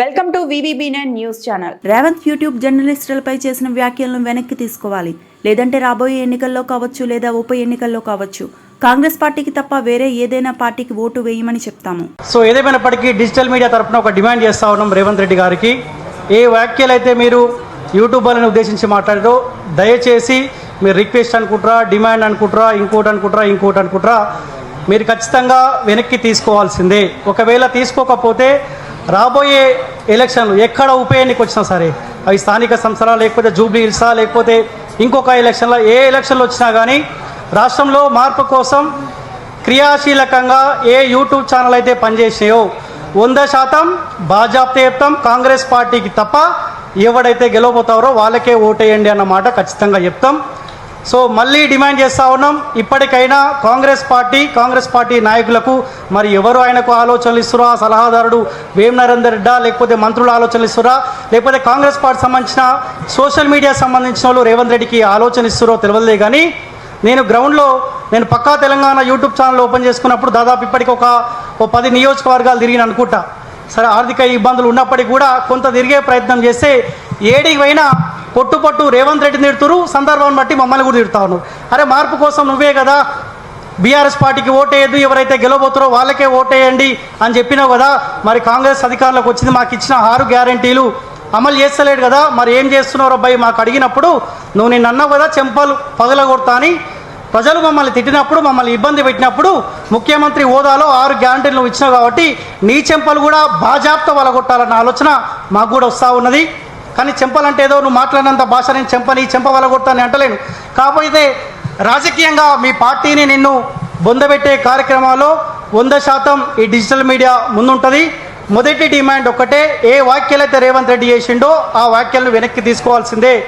Welcome to VVB nine news channel Revanth YouTube జర్నలిస్టులపై చేసిన వ్యాఖ్యలను వెనక్కి తీసుకోవాలి. లేదంటే రాబోయే ఎన్నికల్లో కావచ్చు లేదా ఉప ఎన్నికల్లో కావచ్చు. కాంగ్రెస్ పార్టీకి తప్ప వేరే ఏదైనా పార్టీకి ఓటు వేయమని చెప్తాము. సో ఏదేమైనప్పటికీ డిజిటల్ మీడియా తరఫున ఒక డిమాండ్ చేస్తా ఉన్నాం రేవంత్ రెడ్డి గారికి. ఏ వ్యాఖ్యలు అయితే మీరు యూట్యూబర్లను ఉద్దేశించి మాట్లాడారో దయచేసి మీరు రిక్వెస్ట్ అనుకుంటారా డిమాండ్ అనుకుంటారా ఇంకోటి అనుకుంటారా ఇంకోటి అనుకుంటారా మీరు ఖచ్చితంగా వెనక్కి తీసుకోవాల్సిందే. ఒకవేళ తీసుకోకపోతే రాబోయే ఎలక్షన్లు ఎక్కడ ఉప ఎన్నిక వచ్చినా సరే అవి స్థానిక సంస్థల లేకపోతే జూబ్లీ హిల్సా లేకపోతే ఇంకొక ఎలక్షన్లో ఏ ఎలక్షన్లు వచ్చినా కానీ రాష్ట్రంలో మార్పు కోసం క్రియాశీలకంగా ఏ యూట్యూబ్ ఛానల్ అయితే పనిచేసాయో వంద శాతం బాజాప్తా చెప్తాం కాంగ్రెస్ పార్టీకి తప్ప ఎవడైతే గెలవబోతారో వాళ్ళకే ఓటేయండి అన్నమాట ఖచ్చితంగా చెప్తాం. సో మళ్ళీ డిమాండ్ చేస్తా ఉన్నాం. ఇప్పటికైనా కాంగ్రెస్ పార్టీ కాంగ్రెస్ పార్టీ నాయకులకు మరి ఎవరు ఆయనకు ఆలోచనలు ఇస్తురా సలహాదారుడు వేం నరేందర్ రెడ్డా లేకపోతే మంత్రులు ఆలోచనలు ఇస్తురా లేకపోతే కాంగ్రెస్ పార్టీ సంబంధించిన సోషల్ మీడియా సంబంధించిన వాళ్ళు రేవంత్ రెడ్డికి ఆలోచన ఇస్తురో తెలియదులే కానీ నేను గ్రౌండ్లో నేను పక్కా తెలంగాణ యూట్యూబ్ ఛానల్ ఓపెన్ చేసుకున్నప్పుడు దాదాపు ఇప్పటికి ఒక ఓ పది నియోజకవర్గాలు తిరిగిన అనుకుంటా. సరే ఆర్థిక ఇబ్బందులు ఉన్నప్పటికీ కూడా కొంత తిరిగే ప్రయత్నం చేస్తే ఏడికి పోయినా పొట్టు పొట్టు రేవంత్ రెడ్డిని తిడుతురు సందర్భాన్ని బట్టి మమ్మల్ని కూడా తిడుతా ఉన్నారు. అరే మార్పు కోసం నువ్వే కదా బీఆర్ఎస్ పార్టీకి ఓటేయద్దు ఎవరైతే గెలవబోతారో వాళ్ళకే ఓటేయండి అని చెప్పినావు కదా మరి కాంగ్రెస్ అధికారంలోకి వచ్చింది మాకు ఇచ్చిన ఆరు గ్యారంటీలు అమలు చేస్తలేడు కదా మరి ఏం చేస్తున్నావు అబ్బాయి మాకు అడిగినప్పుడు నువ్వు నిన్ను అన్నావు కదా చెంపలు పగలగొడతా అని ప్రజలు మమ్మల్ని తిట్టినప్పుడు మమ్మల్ని ఇబ్బంది పెట్టినప్పుడు ముఖ్యమంత్రి హోదాలో ఆరు గ్యారంటీలు నువ్వు ఇచ్చినావు కాబట్టి నీ చెంపలు కూడా బాజాప్త వలగొట్టాలన్న ఆలోచన మాకు కూడా వస్తూ ఉన్నది. కానీ చెంపాలంటే ఏదో నువ్వు మాట్లాడినంత భాష నేను చెంపని చెంప వలగొట్టాలని అంటలేను. కాకపోతే రాజకీయంగా మీ పార్టీని నిన్ను బొందబెట్టే కార్యక్రమాల్లో వంద శాతం ఈ డిజిటల్ మీడియా ముందుంటుంది. మొదటి డిమాండ్ ఒక్కటే ఏ వ్యాఖ్యలైతే రేవంత్ రెడ్డి చేసిండో ఆ వ్యాఖ్యలను వెనక్కి తీసుకోవాల్సిందే.